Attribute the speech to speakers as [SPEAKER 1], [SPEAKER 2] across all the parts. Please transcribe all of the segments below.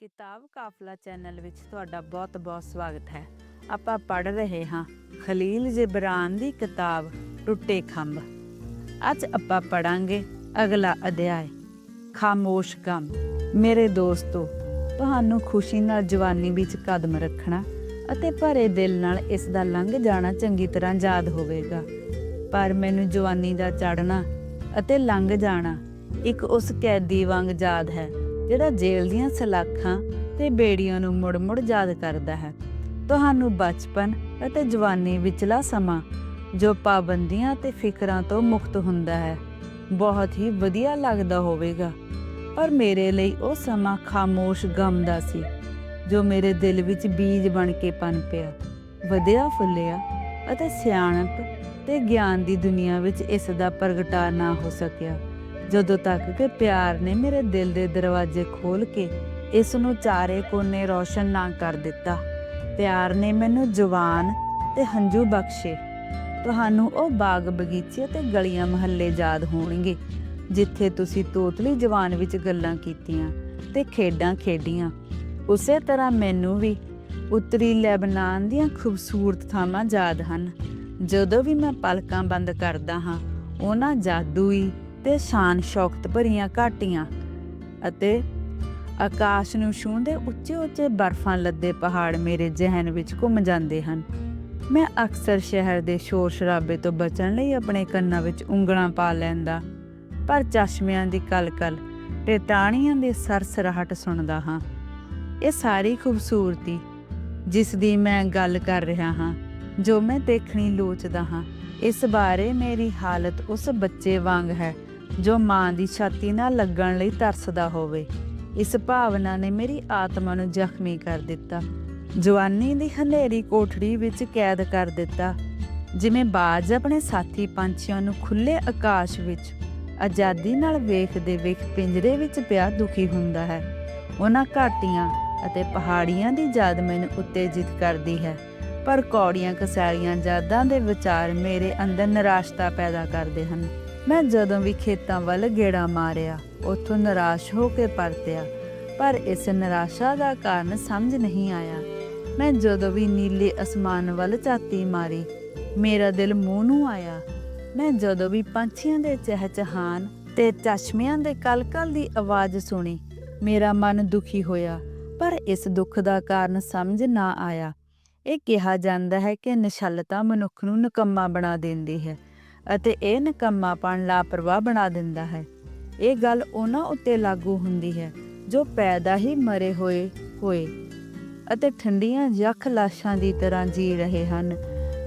[SPEAKER 1] ਕਿਤਾਬ ਕਾਫਲਾ ਚੈਨਲ ਵਿੱਚ ਤੁਹਾਡਾ ਬਹੁਤ-ਬਹੁਤ ਸਵਾਗਤ ਹੈ। ਆਪਾਂ ਪੜ ਰਹੇ ਹਾਂ ਖਲੀਲ ਜਿਬਰਾਨ ਦੀ ਕਿਤਾਬ ਟੁੱਟੇ ਖੰਭ। ਅੱਜ ਆਪਾਂ ਪੜਾਂਗੇ ਅਗਲਾ ਅਧਿਆਇ, ਖਾਮੋਸ਼ ਗਮ। ਮੇਰੇ ਦੋਸਤੋ, ਤੁਹਾਨੂੰ ਖੁਸ਼ੀ ਨਾਲ ਜਵਾਨੀ ਵਿੱਚ ਕਦਮ ਰੱਖਣਾ ਅਤੇ ਭਰੇ ਦਿਲ ਨਾਲ ਇਸ ਦਾ ਲੰਘ ਜਾਣਾ ਚੰਗੀ ਤਰ੍ਹਾਂ ਯਾਦ ਹੋਵੇਗਾ। ਪਰ ਮੈਨੂੰ ਜਵਾਨੀ ਦਾ ਚੜ੍ਹਨਾ ਅਤੇ ਲੰਘ ਜਾਣਾ ਇੱਕ ਉਸ ਕੈਦੀ ਵਾਂਗ ਯਾਦ ਹੈ ਜਿਹੜਾ ਜੇਲ੍ਹ ਦੀਆਂ ਸਲਾਖਾਂ ਤੇ ਬੇੜੀਆਂ ਨੂੰ ਮੁੜ-ਮੁੜ ਯਾਦ ਕਰਦਾ ਹੈ। ਤੁਹਾਨੂੰ ਬਚਪਨ ਅਤੇ ਜਵਾਨੀ ਵਿਚਲਾ ਸਮਾਂ, ਜੋ ਪਾਬੰਦੀਆਂ ਤੇ ਫਿਕਰਾਂ ਤੋਂ ਮੁਕਤ ਹੁੰਦਾ ਹੈ, ਬਹੁਤ ਹੀ ਵਧੀਆ ਲੱਗਦਾ ਹੋਵੇਗਾ। ਪਰ ਮੇਰੇ ਲਈ ਉਹ ਸਮਾਂ ਖਾਮੋਸ਼ ਗਮ ਦਾ ਸੀ, ਜੋ ਮੇਰੇ ਦਿਲ ਵਿੱਚ ਬੀਜ ਬਣ ਕੇ ਪਨ ਪਿਆ। ਵਧਿਆ ਫੁੱਲਿਆ ਅਤੇ ਸਿਆਣਪ ਤੇ ਗਿਆਨ ਦੀ ਦੁਨੀਆ ਵਿੱਚ ਇਸ ਦਾ ਪ੍ਰਗਟਾ ਨਾ ਹੋ ਸਕਿਆ। ਜਦੋਂ ਤੱਕ ਕਿ ਪਿਆਰ ਨੇ ਮੇਰੇ ਦਿਲ ਦੇ ਦਰਵਾਜ਼ੇ ਖੋਲ ਕੇ ਇਸ ਨੂੰ ਚਾਰੇ ਕੋਨੇ ਰੋਸ਼ਨ ਨਾ ਕਰ ਦਿੱਤਾ। ਪਿਆਰ ਨੇ ਮੈਨੂੰ ਜਵਾਨ ਤੇ ਹੰਝੂ ਬਖਸ਼ੇ। ਤੁਹਾਨੂੰ ਉਹ ਬਾਗ ਬਗੀਚੇ ਤੇ ਗਲੀਆਂ ਮਹੱਲੇ ਯਾਦ ਹੋਣਗੇ, ਜਿੱਥੇ ਤੁਸੀਂ ਤੋਤਲੀ ਜਵਾਨ ਵਿੱਚ ਗੱਲਾਂ ਕੀਤੀਆਂ ਤੇ ਖੇਡਾਂ ਖੇਡੀਆਂ। ਉਸੇ ਤਰ੍ਹਾਂ ਮੈਨੂੰ ਵੀ ਉੱਤਰੀ ਲੈਬਨਾਨ ਦੀਆਂ ਖੂਬਸੂਰਤ ਥਾਵਾਂ ਯਾਦ ਹਨ। ਜਦੋਂ ਵੀ ਮੈਂ ਪਲਕਾਂ ਬੰਦ ਕਰਦਾ ਹਾਂ, ਉਹਨਾਂ ਜਾਦੂਈ ਤੇ ਸ਼ਾਨ ਸ਼ੌਕਤ ਭਰੀਆਂ ਘਾਟੀਆਂ ਅਤੇ ਆਕਾਸ਼ ਨੂੰ ਛੂੰਹਦੇ ਉੱਚੇ ਉੱਚੇ ਬਰਫ਼ਾਂ ਲੱਦੇ ਪਹਾੜ ਮੇਰੇ ਜ਼ਿਹਨ ਵਿੱਚ ਘੁੰਮ ਜਾਂਦੇ ਹਨ। ਮੈਂ ਅਕਸਰ ਸ਼ਹਿਰ ਦੇ ਸ਼ੋਰ ਸ਼ਰਾਬੇ ਤੋਂ ਬਚਣ ਲਈ ਆਪਣੇ ਕੰਨਾਂ ਵਿੱਚ ਉਂਗਲਾਂ ਪਾ ਲੈਂਦਾ, ਪਰ ਚਸ਼ਮਿਆਂ ਦੀ ਕਲਕਲ ਤੇ ਟਾਣੀਆਂ ਦੇ ਸਰਸਰਾਹਟ ਸੁਣਦਾ ਹਾਂ। ਇਹ ਸਾਰੀ ਖੂਬਸੂਰਤੀ ਜਿਸ ਦੀ ਮੈਂ ਗੱਲ ਕਰ ਰਿਹਾ ਹਾਂ, ਜੋ ਮੈਂ ਦੇਖਣੀ ਲੋਚਦਾ ਹਾਂ, ਇਸ ਬਾਰੇ ਮੇਰੀ ਹਾਲਤ ਉਸ ਬੱਚੇ ਵਾਂਗ ਹੈ। ਜੋ ਮਾਂ ਦੀ ਛਾਤੀ ਨਾਲ ਲੱਗਣ ਲਈ ਤਰਸਦਾ ਹੋਵੇ। ਇਸ ਭਾਵਨਾ ਨੇ ਮੇਰੀ ਆਤਮਾ ਨੂੰ ਜ਼ਖਮੀ ਕਰ ਦਿੱਤਾ। ਜਵਾਨੀ ਦੀ ਹਨੇਰੀ ਕੋਠੜੀ ਵਿੱਚ ਕੈਦ ਕਰ ਦਿੱਤਾ। ਜਿਵੇਂ ਬਾਜ ਆਪਣੇ ਸਾਥੀ ਪੰਛੀਆਂ ਨੂੰ ਖੁੱਲੇ ਆਕਾਸ਼ ਵਿੱਚ ਆਜ਼ਾਦੀ ਨਾਲ ਵੇਖਦੇ ਵੇਖ ਪਿੰਜਰੇ ਵਿੱਚ ਪਿਆ ਦੁਖੀ ਹੁੰਦਾ ਹੈ। ਉਹਨਾਂ ਘਾਟੀਆਂ ਅਤੇ ਪਹਾੜੀਆਂ ਦੀ ਯਾਦ ਮੈਨੂੰ ਉਤੇਜਿਤ ਕਰਦੀ ਹੈ। ਪਰ ਕੌੜੀਆਂ ਕਸਾਲੀਆਂ ਯਾਦਾਂ ਦੇ ਵਿਚਾਰ ਮੇਰੇ ਅੰਦਰ ਨਿਰਾਸ਼ਤਾ ਪੈਦਾ ਕਰਦੇ ਹਨ। ਮੈਂ ਜਦੋਂ ਵੀ ਖੇਤਾਂ ਵੱਲ ਗੇੜਾ ਮਾਰਿਆ, ਉੱਥੋਂ ਨਿਰਾਸ਼ ਹੋ ਕੇ ਪਰਤਿਆ, ਪਰ ਇਸ ਨਿਰਾਸ਼ਾ ਦਾ ਕਾਰਨ ਸਮਝ ਨਹੀਂ ਆਇਆ। ਮੈਂ ਜਦੋਂ ਵੀ ਨੀਲੇ ਅਸਮਾਨ ਵੱਲ ਝਾਤੀ ਮਾਰੀ, ਮੇਰਾ ਦਿਲ ਮੂੰਹ ਨੂੰ ਆਇਆ। ਮੈਂ ਜਦੋਂ ਵੀ ਪੰਛੀਆਂ ਦੇ ਚਹਿਚਹਾਨ ਤੇ ਚਸ਼ਮਿਆਂ ਦੇ ਕਲਕਲ ਦੀ ਆਵਾਜ਼ ਸੁਣੀ, ਮੇਰਾ ਮਨ ਦੁਖੀ ਹੋਇਆ, ਪਰ ਇਸ ਦੁੱਖ ਦਾ ਕਾਰਨ ਸਮਝ ਨਾ ਆਇਆ। ਇਹ ਕਿਹਾ ਜਾਂਦਾ ਹੈ ਕਿ ਨਿਸ਼ਲਤਾ ਮਨੁੱਖ ਨੂੰ ਨਿਕੰਮਾ ਬਣਾ ਦਿੰਦੀ ਹੈ। ਅਤੇ ਇਹ ਨਿਕੰਮਾਪਣ ਲਾਪਰਵਾਹ ਬਣਾ ਦਿੰਦਾ ਹੈ। ਇਹ ਗੱਲ ਉਹਨਾਂ ਉੱਤੇ ਲਾਗੂ ਹੁੰਦੀ ਹੈ, ਜੋ ਪੈਦਾ ਹੀ ਮਰੇ ਹੋਏ ਹੋਏ ਅਤੇ ਠੰਡੀਆਂ ਯਖ ਲਾਸ਼ਾਂ ਦੀ ਤਰ੍ਹਾਂ ਜੀ ਰਹੇ ਹਨ।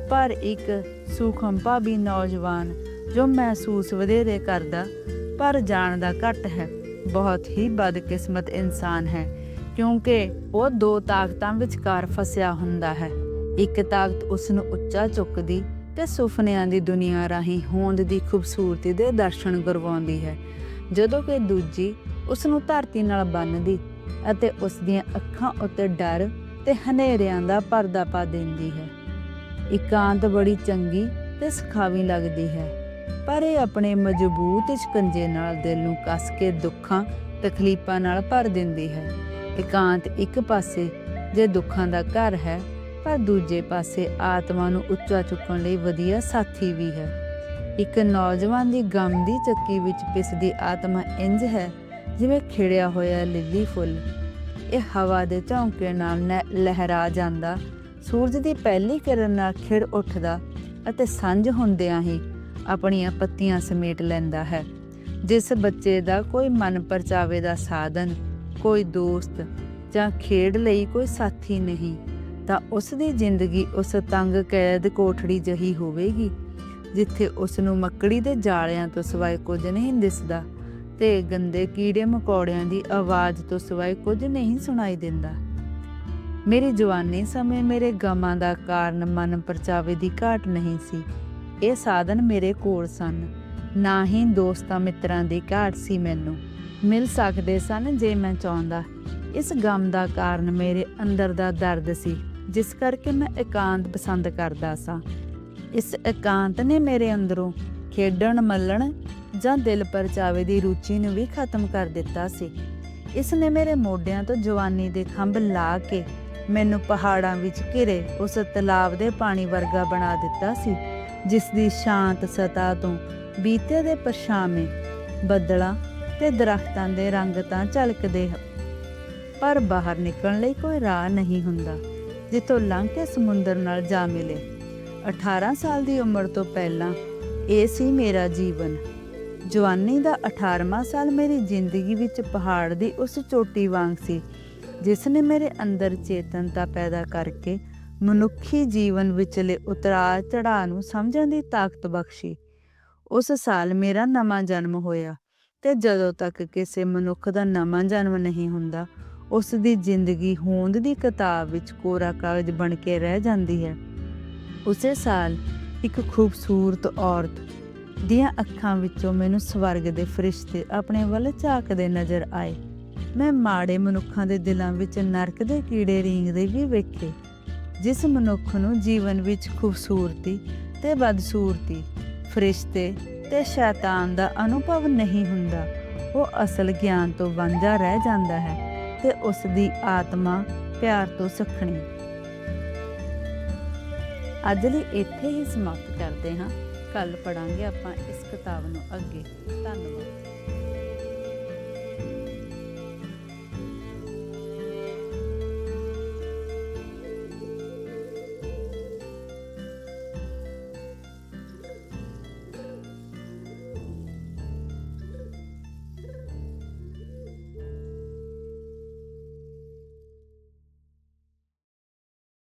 [SPEAKER 1] ਪਰ ਇੱਕ ਸੂਖੰਪਾ ਵੀ ਨੌਜਵਾਨ ਜੋ ਮਹਿਸੂਸ ਵਧੇਰੇ ਕਰਦਾ, ਪਰ ਜਾਣਦਾ ਘੱਟ ਹੈ, ਬਹੁਤ ਹੀ ਬਦਕਿਸਮਤ ਇਨਸਾਨ ਹੈ, ਕਿਉਂਕਿ ਉਹ ਦੋ ਤਾਕਤਾਂ ਵਿਚਕਾਰ ਫਸਿਆ ਹੁੰਦਾ ਹੈ। ਇੱਕ ਤਾਕਤ ਉਸ ਨੂੰ ਉੱਚਾ ਚੁੱਕਦੀ ਤੇ ਸੁਪਨਿਆਂ ਦੀ ਦੁਨੀਆ ਰਾਹੀਂ ਹੋਂਦ ਦੀ ਖੂਬਸੂਰਤੀ ਦੇ ਦਰਸ਼ਨ ਕਰਵਾਉਂਦੀ ਹੈ। ਜਦੋਂ ਕਿ ਦੂਜੀ ਉਸ ਨੂੰ ਧਰਤੀ ਨਾਲ ਬੰਨ੍ਹਦੀ ਅਤੇ ਉਸ ਦੀਆਂ ਅੱਖਾਂ ਉੱਤੇ ਡਰ ਤੇ ਹਨੇਰਿਆਂ ਦਾ ਪਰਦਾ ਪਾ ਦਿੰਦੀ ਹੈ। ਇਕਾਂਤ ਬੜੀ ਚੰਗੀ ਤੇ ਸੁਖਾਵੀ ਲੱਗਦੀ ਹੈ, ਪਰ ਇਹ ਆਪਣੇ ਮਜ਼ਬੂਤ ਸ਼ਿਕੰਜੇ ਨਾਲ ਦਿਲ ਨੂੰ ਕੱਸ ਕੇ ਦੁੱਖਾਂ, ਤਕਲੀਫਾਂ ਨਾਲ ਭਰ ਦਿੰਦੀ ਹੈ। ਇਕਾਂਤ ਇੱਕ ਪਾਸੇ ਜੇ ਦੁੱਖਾਂ ਦਾ ਘਰ ਹੈ ਪਰ ਦੂਜੇ ਪਾਸੇ ਆਤਮਾ ਨੂੰ ਉੱਚਾ ਚੁੱਕਣ ਲਈ ਵਧੀਆ ਸਾਥੀ ਵੀ ਹੈ। ਇੱਕ ਨੌਜਵਾਨ ਦੀ ਗਮ ਦੀ ਚੱਕੀ ਵਿੱਚ ਪਿਸਦੀ ਆਤਮਾ ਇੰਜ ਹੈ ਜਿਵੇਂ ਖਿੜਿਆ ਹੋਇਆ ਲਿੱਲੀ ਫੁੱਲ। ਇਹ ਹਵਾ ਦੇ ਝੌਂਕੇ ਨਾਲ ਲਹਿਰਾ ਜਾਂਦਾ, ਸੂਰਜ ਦੀ ਪਹਿਲੀ ਕਿਰਨ ਨਾਲ ਖਿੜ ਉੱਠਦਾ ਅਤੇ ਸੰਝ ਹੁੰਦਿਆਂ ਹੀ ਆਪਣੀਆਂ ਪੱਤੀਆਂ ਸਮੇਟ ਲੈਂਦਾ ਹੈ, ਜਿਸ ਬੱਚੇ ਦਾ ਕੋਈ ਮਨ ਪਰਚਾਵੇ ਦਾ ਸਾਧਨ, ਕੋਈ ਦੋਸਤ ਜਾਂ ਖੇਡ ਲਈ ਕੋਈ ਸਾਥੀ ਨਹੀਂ। ਤਾਂ ਉਸ ਦੀ ਜ਼ਿੰਦਗੀ ਉਸ ਤੰਗ ਕੈਦ ਕੋਠੜੀ ਜਹੀ ਹੋਵੇਗੀ, ਜਿੱਥੇ ਉਸ ਨੂੰ ਮੱਕੜੀ ਦੇ ਜਾਲਿਆਂ ਤੋਂ ਸਿਵਾਏ ਕੁਝ ਨਹੀਂ ਦਿਸਦਾ ਤੇ ਗੰਦੇ ਕੀੜੇ ਮਕੌੜਿਆਂ ਦੀ ਆਵਾਜ਼ ਤੋਂ ਸਿਵਾਏ ਕੁਝ ਨਹੀਂ ਸੁਣਾਈ ਦਿੰਦਾ। ਮੇਰੀ ਜਵਾਨੀ ਸਮੇਂ ਮੇਰੇ ਗਮਾਂ ਦਾ ਕਾਰਨ ਮਨ ਪਰਚਾਵੇ ਦੀ ਘਾਟ ਨਹੀਂ ਸੀ। ਇਹ ਸਾਧਨ ਮੇਰੇ ਕੋਲ ਸਨ। ਨਾ ਹੀ ਦੋਸਤਾਂ ਮਿੱਤਰਾਂ ਦੀ ਘਾਟ ਸੀ ਮੈਨੂੰ। ਮਿਲ ਸਕਦੇ ਸਨ ਜੇ ਮੈਂ ਚਾਹੁੰਦਾ। ਇਸ ਗਮ ਦਾ ਕਾਰਨ ਮੇਰੇ ਅੰਦਰ ਦਾ ਦਰਦ ਸੀ। ਜਿਸ ਕਰਕੇ ਮੈਂ ਇਕਾਂਤ ਪਸੰਦ ਕਰਦਾ ਸਾਂ। ਇਸ ਇਕਾਂਤ ਨੇ ਮੇਰੇ ਅੰਦਰੋਂ ਖੇਡਣ, ਮੱਲਣ ਜਾਂ ਦਿਲ ਪਰਚਾਵੇ ਦੀ ਰੁਚੀ ਨੂੰ ਵੀ ਖਤਮ ਕਰ ਦਿੱਤਾ ਸੀ। ਇਸ ਨੇ ਮੇਰੇ ਮੋਢਿਆਂ ਤੋਂ ਜਵਾਨੀ ਦੇ ਖੰਭ ਲਾ ਕੇ ਮੈਨੂੰ ਪਹਾੜਾਂ ਵਿੱਚ ਘਿਰੇ ਉਸ ਤਲਾਬ ਦੇ ਪਾਣੀ ਵਰਗਾ ਬਣਾ ਦਿੱਤਾ ਸੀ, ਜਿਸ ਦੀ ਸ਼ਾਂਤ ਸਤਾ ਤੋਂ ਬੀਤੇ ਦੇ ਪਰਛਾਵੇਂ ਬੱਦਲਾਂ ਤੇ ਦਰਖਤਾਂ ਦੇ ਰੰਗ ਤਾਂ ਝਲਕਦੇ ਹਨ, ਪਰ ਬਾਹਰ ਨਿਕਲਣ ਲਈ ਕੋਈ ਰਾਹ ਨਹੀਂ ਹੁੰਦਾ। ਜਿੱਥੋਂ ਲੰਘ ਕੇ ਸਮੁੰਦਰ ਨਾਲ ਜਾ ਮਿਲੇ। 18 ਸਾਲ ਦੀ ਉਮਰ ਤੋਂ ਪਹਿਲਾਂ ਇਹ ਸੀ ਮੇਰਾ ਜੀਵਨ। ਜਵਾਨੀ ਦਾ 18ਵਾਂ ਸਾਲ ਮੇਰੀ ਜ਼ਿੰਦਗੀ ਵਿੱਚ ਪਹਾੜ ਦੀ ਉਸ ਚੋਟੀ ਵਾਂਗ ਸੀ, ਜਿਸ ਨੇ ਮੇਰੇ ਅੰਦਰ ਚੇਤਨਤਾ ਪੈਦਾ ਕਰਕੇ ਮਨੁੱਖੀ ਜੀਵਨ ਵਿਚਲੇ ਉਤਰਾਅ ਚੜਾਅ ਨੂੰ ਸਮਝਣ ਦੀ ਤਾਕਤ ਬਖਸ਼ੀ। ਉਸ ਸਾਲ ਮੇਰਾ ਨਵਾਂ ਜਨਮ ਹੋਇਆ ਤੇ ਜਦੋਂ ਤੱਕ ਕਿਸੇ ਮਨੁੱਖ ਦਾ ਨਵਾਂ ਜਨਮ ਨਹੀਂ ਹੁੰਦਾ ਉਸ ਦੀ ਜ਼ਿੰਦਗੀ ਹੋਂਦ ਦੀ ਕਿਤਾਬ ਵਿੱਚ ਕੋਰਾ ਕਾਗਜ਼ ਬਣ ਕੇ ਰਹਿ ਜਾਂਦੀ ਹੈ। ਉਸੇ ਸਾਲ ਇੱਕ ਖੂਬਸੂਰਤ ਔਰਤ ਦੀਆਂ ਅੱਖਾਂ ਵਿੱਚੋਂ ਮੈਨੂੰ ਸਵਰਗ ਦੇ ਫਰਿਸ਼ਤੇ ਆਪਣੇ ਵੱਲ ਝਾਕਦੇ ਨਜ਼ਰ ਆਏ। ਮੈਂ ਮਾੜੇ ਮਨੁੱਖਾਂ ਦੇ ਦਿਲਾਂ ਵਿੱਚ ਨਰਕ ਦੇ ਕੀੜੇ ਰੀਂਗਦੇ ਵੀ ਵੇਖੇ, ਜਿਸ ਮਨੁੱਖ ਨੂੰ ਜੀਵਨ ਵਿੱਚ ਖੂਬਸੂਰਤੀ ਤੇ ਬਦਸੂਰਤੀ, ਫਰਿਸ਼ਤੇ ਤੇ ਸ਼ੈਤਾਨ ਦਾ ਅਨੁਭਵ ਨਹੀਂ ਹੁੰਦਾ, ਉਹ ਅਸਲ ਗਿਆਨ ਤੋਂ ਵਾਂਝਾ ਰਹਿ ਜਾਂਦਾ ਹੈ। ਤੇ ਉਸ ਦੀ ਆਤਮਾ ਪਿਆਰ ਤੋਂ ਸਖਣੀ। ਅੱਜ ਲਈ ਇੱਥੇ ਹੀ ਸਮਾਪਤ ਕਰਦੇ ਹਾਂ। ਕੱਲ ਪੜਾਂਗੇ ਆਪਾਂ ਇਸ ਕਿਤਾਬ ਨੂੰ ਅੱਗੇ। ਧੰਨਵਾਦ।